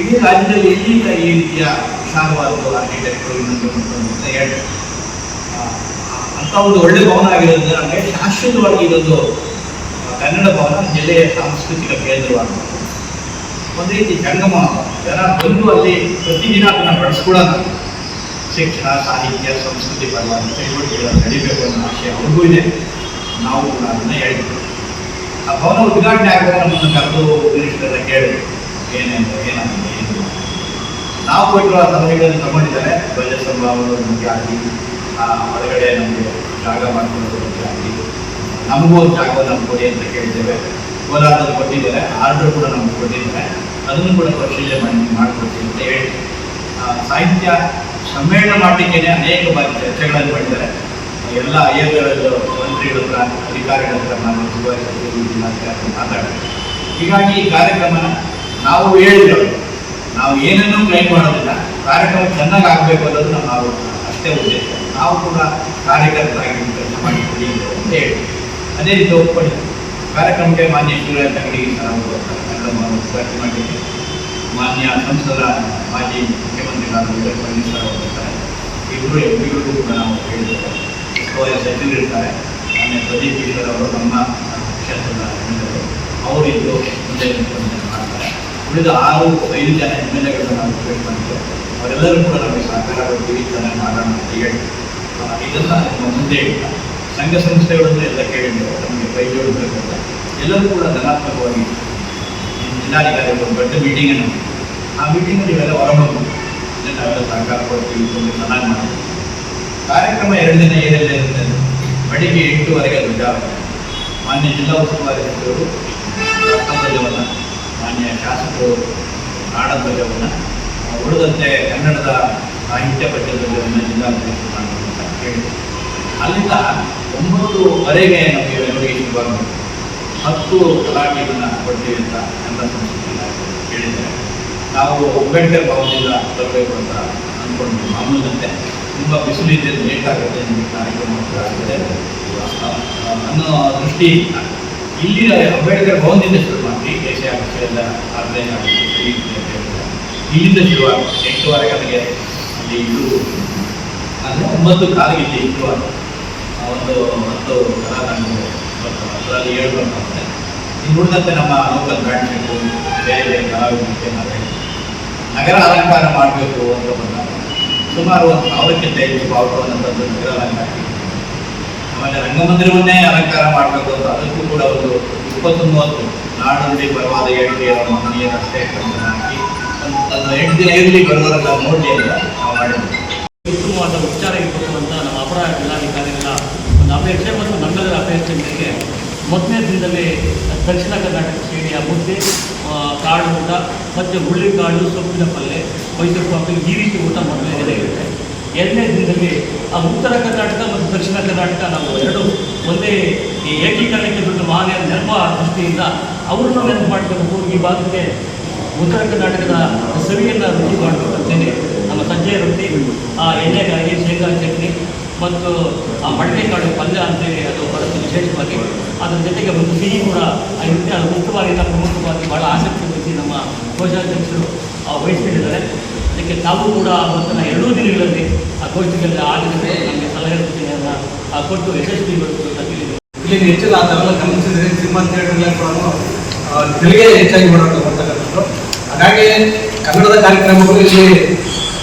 ಇಡೀ ರಾಜ್ಯದಲ್ಲಿ ಎಲ್ಲಿಂದ ಈ ರೀತಿಯ ವಿಶಾಲವಾದ ಆರ್ಕಿಟೆಕ್ಟ್ ಹೇಳ್ತಾರೆ. ಅಂತ ಒಂದು ಒಳ್ಳೆ ಭವನ ಆಗಿರೋದ್ರಿಂದ ನಮಗೆ ಶಾಶ್ವತವಾಗಿ ಇದೊಂದು ಕನ್ನಡ ಭವನ ಜಿಲ್ಲೆಯ ಸಾಂಸ್ಕೃತಿಕ ಕೇಂದ್ರವಾಗಿದೆ. ಒಂದು ರೀತಿ ಜಂಗಮ, ಜನ ಬಂದು ಅಲ್ಲಿ ಪ್ರತಿದಿನ ಅದನ್ನು ಬಳಸ್ಕೊಳ್ಳೋಣ ಶಿಕ್ಷಣ, ಸಾಹಿತ್ಯ, ಸಂಸ್ಕೃತಿ ಪರವಾಗಿ ಚಟುವಟಿಕೆಗಳನ್ನು ನಡೀಬೇಕು ಅನ್ನೋ ಆಶಯ ಅವ್ರಿಗೂ ಇದೆ. ನಾವು ಕೂಡ ಅದನ್ನು ಹೇಳಿದ್ವಿ ಆ ಭವನ ಉದ್ಘಾಟನೆ ಆಗುವಾಗ ನಮ್ಮನ್ನು ಕರೆದು ಮಿನಿಸ್ಟರ್ ಕೇಳಿ ಏನೇನು, ಏನಾಗಿದೆ ಏನು ನಾವು ಕೊಟ್ಟಿರುವ ಸಲಹೆಗಳನ್ನು ತಗೊಂಡಿದ್ದಾರೆ. ಧ್ವಜಸ್ತಂಭ ಅವರು ಮುಖ್ಯ ಆಗಿ ಒಳಗಡೆ ನಮಗೆ ಜಾಗ ಮಾಡ್ಕೊಳ್ಳೋದು ಮುಖ್ಯ ಆಗಿ, ನಮಗೂ ಜಾಗ ನಮ್ಗೆ ಕೊಡಿ ಅಂತ ಕೇಳಿದ್ದೇವೆ. ಕೋಲಾರದಲ್ಲಿ ಕೊಟ್ಟಿದ್ದಾರೆ. ಆರ್ಡರ್ ಕೂಡ ನಮ್ಗೆ ಕೊಟ್ಟಿದ್ದಾರೆ. ಅದನ್ನು ಕೂಡ ಪರಿಶೀಲನೆ ಮಾಡಿ, ಮಾಡಿಕೊಡ್ತೀವಿ ಅಂತ ಹೇಳಿ ಸಾಹಿತ್ಯ ಸಮ್ಮೇಳನ ಮಾಡಲಿಕ್ಕೇನೆ ಅನೇಕ ಬಾರಿ ಚರ್ಚೆಗಳನ್ನು ಮಾಡಿದ್ದಾರೆ. ಎಲ್ಲ ಐಎಲ್ಗಳಲ್ಲೂ ಮಂತ್ರಿಗಳ ಹತ್ರ, ಅಧಿಕಾರಿಗಳ ಹತ್ರ ನಾನು ಸುಭಾಷ್ ಮಾತಾಡಿದೆ ಹೀಗಾಗಿ ಈ ಕಾರ್ಯಕ್ರಮನ ನಾವು ಹೇಳಿದ್ದೇವೆ ನಾವು ಏನನ್ನೂ ಕ್ಲೈಮ್ ಮಾಡೋದಿಲ್ಲ. ಕಾರ್ಯಕ್ರಮ ಚೆನ್ನಾಗಿ ಆಗಬೇಕು ಅನ್ನೋದು ನಮ್ಮ ಅಷ್ಟೇ ಉದ್ದೇಶ. ನಾವು ಕೂಡ ಕಾರ್ಯಕರ್ತರಾಗಿ ಕೆಲಸ ಮಾಡಿದ್ದೀವಿ ಅಂತ ಹೇಳಿ. ಅದೇ ರೀತಿ ಒಪ್ಪಿಕೊಳ್ಳಿ ಕಾರ್ಯಕ್ರಮಕ್ಕೆ ಮಾನ್ಯ ಶಿವರಾಜ್ ಅಂಗಡಿ ನಾವು ಕಾರ್ಯಕ್ರಮವನ್ನು ಉದ್ಘಾಟನೆ ಮಾಡಿದ್ದೆ ಮಾನ್ಯ ಸಂಸದ, ಮಾಜಿ ಮುಖ್ಯಮಂತ್ರಿಗಳಾದ ಪಾಟೀಲ್ ಸರ್ ಅವರು ಇರ್ತಾರೆ ಇಬ್ಬರು ಎಂಪಿಗಳಿಗೂ ಕೂಡ ನಾವು ಹೇಳಿದ್ದೇವೆ. ಸಚಿವರು ಸಚಿವರಿರ್ತಾರೆ ಮಾನ್ಯ ಪ್ರದೀಪ್ ಈಶ್ವರ್ ಅವರು ನಮ್ಮ ಕ್ಷೇತ್ರದ ಅವರು ಇದ್ದು ಮುಂದೆ ಮಾಡ್ತಾರೆ ಉಳಿದ ಆರು ಐದು ಜನ ಎಂ ಎಲ್ ಎಗಳನ್ನ ನಾವು ಕೇಳ್ಕೊಂಡಿದ್ದೇವೆ ಅವರೆಲ್ಲರೂ ಕೂಡ ನಮಗೆ ಸಹಕಾರ ಕೊಡ್ತೀವಿ. ಚೆನ್ನಾಗಿ ಮಾಡೋಣ ಅಂತ ಹೇಳಿ. ಇದೆಲ್ಲ ನಮ್ಮ ಮುಂದೆ ಇಲ್ಲ ಸಂಘ ಸಂಸ್ಥೆಗಳನ್ನು ಎಲ್ಲ ಕೇಳಿದ್ದೇವೆ ನಮಗೆ ಕೈ ಜೋಡಿಸಬೇಕಂತ ಎಲ್ಲರೂ ಕೂಡ ಧನಾತ್ಮಕವಾಗಿ ಜಿಲ್ಲಾಧಿಕಾರಿ ಒಂದು ದೊಡ್ಡ ಮೀಟಿಂಗನ್ನು ಆ ಮೀಟಿಂಗಲ್ಲಿ ಇವೆಲ್ಲ ಹೊರಬಂದು ನಾವೆಲ್ಲ ಸಹಕಾರ ಕೊಡ್ತೀವಿ. ತುಂಬ ಚೆನ್ನಾಗಿ ಮಾಡ್ತೀವಿ ಕಾರ್ಯಕ್ರಮ ಎರಡು ದಿನ ಏನೆಲ್ಲ ಇರುತ್ತೆ ಬೆಳಿಗ್ಗೆ ಎಂಟೂವರೆಗೆ ಧ್ವಜಾರೋಹಣ. ಮಾನ್ಯ ಜಿಲ್ಲಾ ಉಸ್ತುವಾರಿ ಸಚಿವರು ಮಾನ್ಯ ಶಾಸಕರು ನಾಡಧ್ವಜವನ್ನು ಉಳಿದಂತೆ ಕನ್ನಡದ ಸಾಹಿತ್ಯ ಪಠ್ಯಧ್ವಜವನ್ನು ಜಿಲ್ಲಾಧ್ಯಕ್ಷರು ಮಾಡಬೇಕು ಅಂತ ಹೇಳಿ. ಅಲ್ಲಿಂದ ಒಂಬತ್ತುವರೆಗೆ ನಮಗೆ ಮೆರವಣಿಗೆ ಶುರುವಾಗಬೇಕು ಹತ್ತು ಗಲಾಟೆಗಳನ್ನ ಕೊಡ್ತೀವಿ ಅಂತ ಕನ್ನಡ ಸಂಸ್ಕೃತಿ ಇಲಾಖೆ ಹೇಳಿದ್ದಾರೆ. ನಾವು ಅಂಬೇಡ್ಕರ್ ಭವನದಿಂದ ಬರಬೇಕು ಅಂತ ಅಂದ್ಕೊಂಡು ಮಾಮೂಲಿನಂತೆ ತುಂಬ ಬಿಸಿಲಿದೆ ಲೇಟ್ ಆಗುತ್ತೆ ನಿಮಗೆ ಕಾರ್ಯಕ್ರಮ ಆಗ್ತದೆ. ನನ್ನ ದೃಷ್ಟಿಯಿಂದ ಇಲ್ಲಿ ಅಂಬೇಡ್ಕರ್ ಭವನದಿಂದ ಶುರು ಮಾಡಿ ಆಫೀಸ್ ಎಲ್ಲ ಆರ್ಗನೈಸ್ ಇಲ್ಲಿಂದ ಶುರುವಾಗುತ್ತೆ ಎಂಟುವರೆ ನಮಗೆ ಅಲ್ಲಿ ಇದು ಅಂದರೆ ಒಂಬತ್ತು ಕಾಲಿಗೆ ಇಲ್ಲಿ ಆ ಒಂದು ಹತ್ತು ಬರ್ತಾವೆ. ಅದರಲ್ಲಿ ಏಳು ಬರ್ತಾವೆ ಇನ್ನು ಉಳಿದಂತೆ ನಮ್ಮ ಲೋಕಲ್ ಬ್ಯಾಂಡ್ ಸೆಟ್ಟು ಬೇರೆ ಬೇರೆ ಕಲಾವಿದರಿಗೆ ನಾವು ನಗರ ಅಲಂಕಾರ ಮಾಡಬೇಕು ಅಂತ ಬಂದಾಗ ಸುಮಾರು ಒಂದು ಸಾವಿರಕ್ಕಿಂತ ಹೆಚ್ಚು ಬಾವುಟವನ್ನು ತಂದು ನಗರ ಅಲಂಕಾರ ಆಮೇಲೆ ರಂಗಮಂದಿರವನ್ನೇ ಅಲಂಕಾರ ಮಾಡಬೇಕು ಅಂತ ಅದಕ್ಕೂ ಕೂಡ ಒಂದು ಇಪ್ಪತ್ತು ಮೂವತ್ತು ನಾಡುನುಡಿ ಪರವಾದ ಹೇಳಿಕೆಯ ಮನೆಯ ಅಷ್ಟೇ ಹಾಕಿ ಒಂದು ಎಂಟು ದಿನ ಇರಲಿ ಬರುವವರೆಲ್ಲ ನೋಡಲಿ ಅಂತ ನಾವು ಮಾಡಿದ್ವಿ. ಉತ್ತಮವಾದ ಉಪಚಾರ ಇರಬೇಕು ಅಂತ ನಮ್ಮ ಅಪರ ಜಿಲ್ಲಾಧಿಕಾರಿಗಳ ಒಂದು ಅಪೇಕ್ಷೆ ಮತ್ತು ಮಂಡಲದ ಅಪೇಕ್ಷೆ ಮೇರೆಗೆ ಮೊದಲನೇ ದಿನದಲ್ಲಿ ದಕ್ಷಿಣ ಕರ್ನಾಟಕ ಶ್ರೇಣಿಯ ಮುದ್ದೆ ಕಾಡು ಕಾಳು ಊಟ, ಮತ್ತು ಹುಳ್ಳಿಕಾಳು ಸೊಪ್ಪಿನ ಪಲ್ಯ ಮೈಸೂರು ಪಾಕು ಈ ರೀತಿ ಊಟ ಮೊದಲನೇ ದಿನ ಇರುತ್ತೆ. ಎರಡನೇ ದಿನದಲ್ಲಿ ಆ ಉತ್ತರ ಕರ್ನಾಟಕ ಮತ್ತು ದಕ್ಷಿಣ ಕರ್ನಾಟಕ ನಾವು ಎರಡು ಒಂದೇ ಈ ಏಕೀಕರಣಕ್ಕೆ ಬಿಟ್ಟು ಮಾನ್ಯ ನೆನಪ ದೃಷ್ಟಿಯಿಂದ ಅವ್ರನ್ನ ನೆನಪು ಮಾಡಬೇಕು ಈ ಭಾಗಕ್ಕೆ ಉತ್ತರ ಕರ್ನಾಟಕದ ಸವಿಯನ್ನು ರುಚಿ ಮಾಡಬೇಕು ಅಂತೇಳಿ ನಮ್ಮ ಸಜ್ಜೆ ರೊಟ್ಟಿ ಆ ಎಣ್ಣೆಗಾಗಿ ಶೇಂಗಾ ಚಟ್ನಿ ಮತ್ತು ಆ ಮಡಕೆಕಾಳು ಪಲ್ಯ ಅಂತೇಳಿ ಅದು ಬರುತ್ತೆ ವಿಶೇಷವಾಗಿ. ಅದರ ಜೊತೆಗೆ ಒಂದು ಸಿಹಿ ಕೂಡ ಇರುತ್ತೆ ಅದು ಮುಖ್ಯವಾಗಿ ಪ್ರಮುಖವಾಗಿ ಭಾಳ ಆಸಕ್ತಿ ವಹಿಸಿ ನಮ್ಮ ಕೋಶಾಧ್ಯಕ್ಷರು ಆ, ವಹಿಸ್ಕೊಂಡಿದ್ದಾರೆ. ಅದಕ್ಕೆ ತಾವು ಕೂಡ ಅವತ್ತಿನ ಎರಡೂ ದಿನಗಳಲ್ಲಿ ಆ ಗೋಷ್ಠಿಗಳಲ್ಲಿ ಆಗಿದೆ ನಮಗೆ ಸಲಹೆ ಅಲ್ಲ ಆ, ಕೊಟ್ಟು ಯಶಸ್ವಿ ಇಲ್ಲಿ ಹೆಚ್ಚಿನ ಆ ಥರ ಗಮನಿಸಿದ್ರೆ ಸಿನಿಮಾ ಥಿಯೇಟರ್ಗಳಲ್ಲಿ ಕೂಡ ಆ, ತೆರಿಗೆ ಹೆಚ್ಚಾಗಿ ಮಾಡೋದು ಹಾಗಾಗಿ ಕನ್ನಡದ ಕಾರ್ಯಕ್ರಮಗಳು ಇಲ್ಲಿ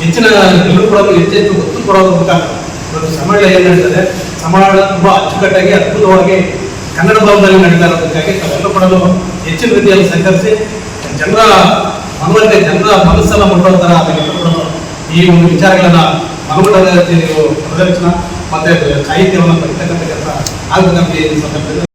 ಹೆಚ್ಚಿನ ಎಲ್ಲರೂ ಕೂಡ ಹೆಚ್ಚೆಚ್ಚು ಒತ್ತು ಕೊಡೋದು ಮುಖಾಂತರ ಇವತ್ತು ಸಮಾಳ ಏನು ನಡೀತದೆ ಸಮಾಳ ತುಂಬಾ ಅಚ್ಚುಕಟ್ಟಾಗಿ ಅದ್ಭುತವಾಗಿ ಕನ್ನಡ ಭಾವದಲ್ಲಿ ನಡೀತಾ ಇರೋದಕ್ಕಾಗಿ ತಾವೆಲ್ಲರೂ ಕೂಡ ಹೆಚ್ಚಿನ ರೀತಿಯಲ್ಲಿ ಸಹಕರಿಸಿ ಜನರ ಮನವರಿಕೆ ಜನರ ಮನಸ್ಸನ್ನು ಮುಟ್ಟೋ ಅದಕ್ಕೆ ತಾವೆಲ್ಲರೂ ಕೂಡ ಈ ಒಂದು ವಿಚಾರಗಳನ್ನ ಮನಮುಟ್ಟದ ನೀವು ಪ್ರದರ್ಶನ, ಮತ್ತೆ ಸಾಹಿತ್ಯವನ್ನು ಬರ್ತಕ್ಕಂಥ ಕೆಲಸ ಆಗಬೇಕಂತ ಈ ಸಂದರ್ಭದಲ್ಲಿ